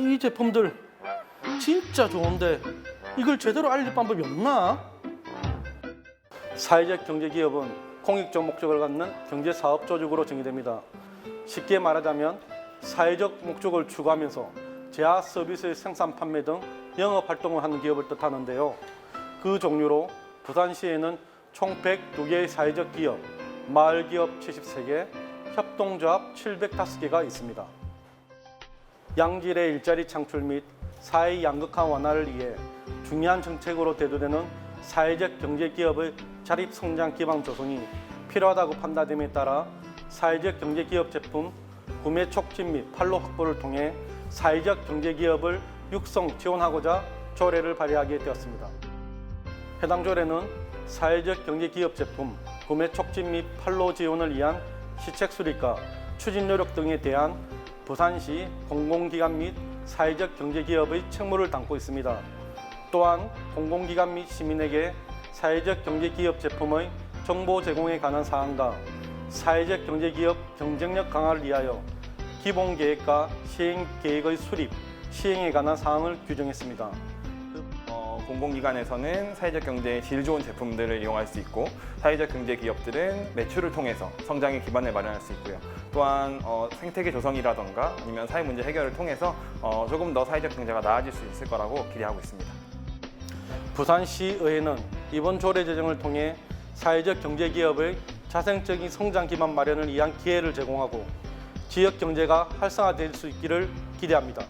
이 제품들 진짜 좋은데 이걸 제대로 알릴 방법이 없나? 사회적 경제기업은 공익적 목적을 갖는 경제사업 조직으로 정의됩니다. 쉽게 말하자면 사회적 목적을 추구하면서 제야 서비스의 생산 판매 등 영업 활동을 하는 기업을 뜻하는데요. 그 종류로 부산시에는 총 102개의 사회적 기업, 마을 기업 73개, 협동조합 705개가 있습니다. 양질의 일자리 창출 및 사회 양극화 완화를 위해 중요한 정책으로 대두되는 사회적 경제 기업의 자립 성장 기반 조성이 필요하다고 판단됨에 따라 사회적 경제 기업 제품 구매 촉진 및 판로 확보를 통해 사회적 경제 기업을 육성 지원하고자 조례를 발의하게 되었습니다. 해당 조례는 사회적 경제 기업 제품 구매 촉진 및 판로 지원을 위한 시책 수립과 추진 노력 등에 대한 부산시 공공기관 및 사회적 경제기업의 책무를 담고 있습니다. 또한 공공기관 및 시민에게 사회적 경제기업 제품의 정보 제공에 관한 사항과 사회적 경제기업 경쟁력 강화를 위하여 기본 계획과 시행 계획의 수립, 시행에 관한 사항을 규정했습니다. 어, 공공기관에서는 사회적 경제의 질 좋은 제품들을 이용할 수 있고 사회적 경제 기업들은 매출을 통해서 성장의 기반을 마련할 수 있고요. 또한 어, 생태계 조성이라던가 아니면 사회 문제 해결을 통해서 어, 조금 더 사회적 경제가 나아질 수 있을 거라고 기대하고 있습니다. 부산시의회는 이번 조례 제정을 통해 사회적 경제 기업의 자생적인 성장 기반 마련을 위한 기회를 제공하고 지역 경제가 활성화될 수 있기를 기대합니다.